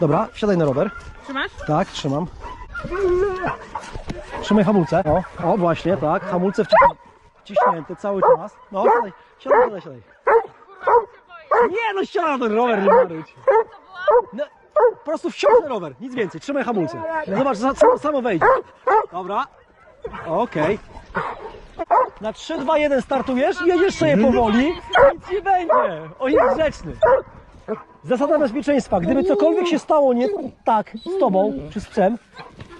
Dobra, wsiadaj na rower. Trzymasz? Tak, trzymam. Trzymaj hamulce. O, o właśnie, tak. Hamulce wciśnięte, wciśnięte cały czas. No, siadaj, siadaj, siadaj, siadaj. Nie no, siadaj na ten rower, nie maruć. No, po prostu wsiądź na rower, nic więcej. Trzymaj hamulce. Zobacz, za- samo, samo wejdzie. Dobra. Okej. Na 3, 2, 1 startujesz i jedziesz sobie powoli. Nic nie będzie. On jest grzeczny. Zasada bezpieczeństwa. Gdyby cokolwiek się stało nie tak z tobą czy z psem,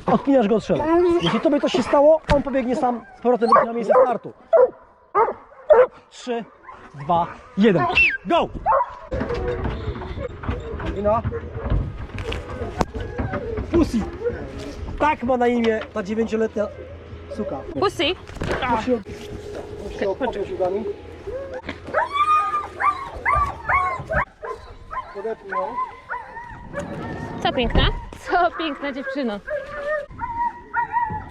odpinasz go od strzela. Jeśli tobie coś się stało, on pobiegnie sam z powrotem na miejsce startu. 3, 2, 1. Go! I no. Pussy. Tak ma na imię ta dziewięcioletnia suka. Pussy. Musi ją- musi ją ją. Co piękna? Co piękna dziewczyno.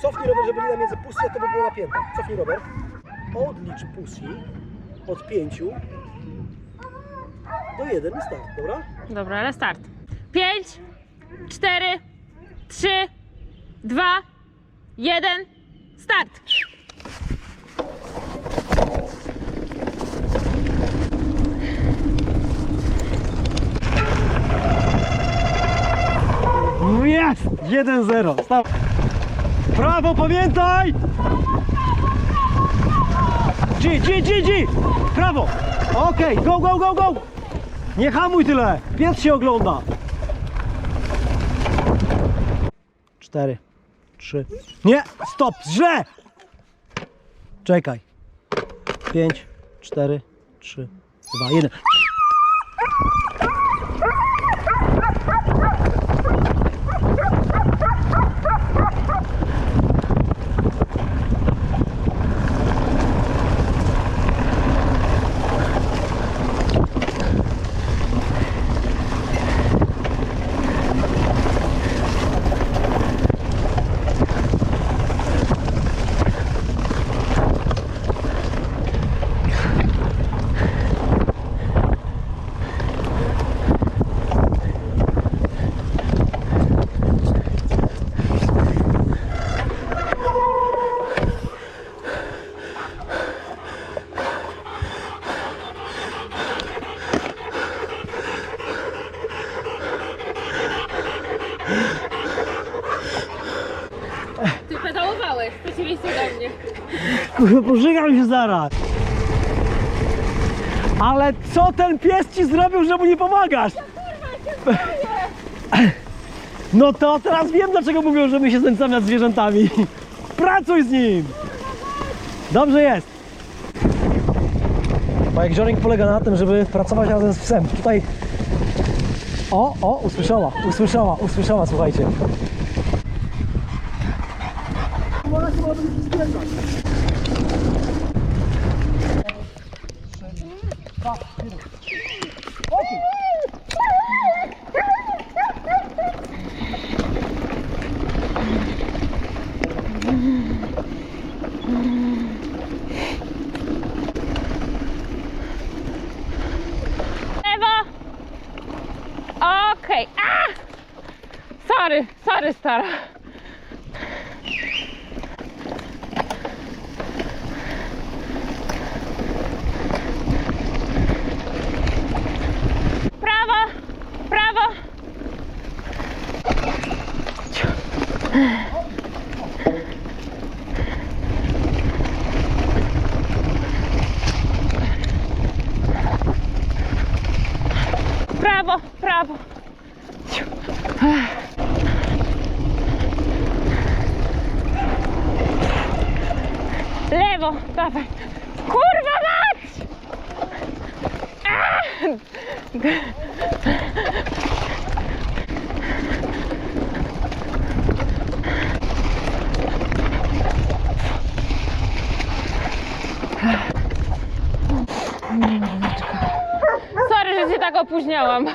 Cofnij rower, żeby linia między pussy, a to by było napięte. Cofnij rower. Odlicz pussy od 5 do 1 i start, dobra? Dobra, ale start. 5, 4, 3, 2, 1, start. Jest! 1-0. Staw. Prawo, pamiętaj! G, G, G, G! Prawo! Okej, go, go, go, go! Nie hamuj tyle! Pies się ogląda! Cztery, trzy. Nie! Stop! Źle! Czekaj. Pięć, cztery, trzy, dwa, jeden. Ty pedałowałeś, w przeciwieństwie do mnie. Kurwa, pożygam się zaraz. Ale co ten pies ci zrobił, że mu nie pomagasz? No to teraz wiem, dlaczego mówią, że my się znęcamy nad zwierzętami. Pracuj z nim! Dobrze jest. Bike journey polega na tym, żeby pracować razem z psem. Tutaj... O, o, usłyszała, usłyszała, usłyszała, słuchajcie. Lewo. Okej. A! Sorry, sorry stara. Prawo, prawo. Prawo, prawo. Lewo, dawaj. Kurwa mać! A! Sorry, że się tak opóźniałam.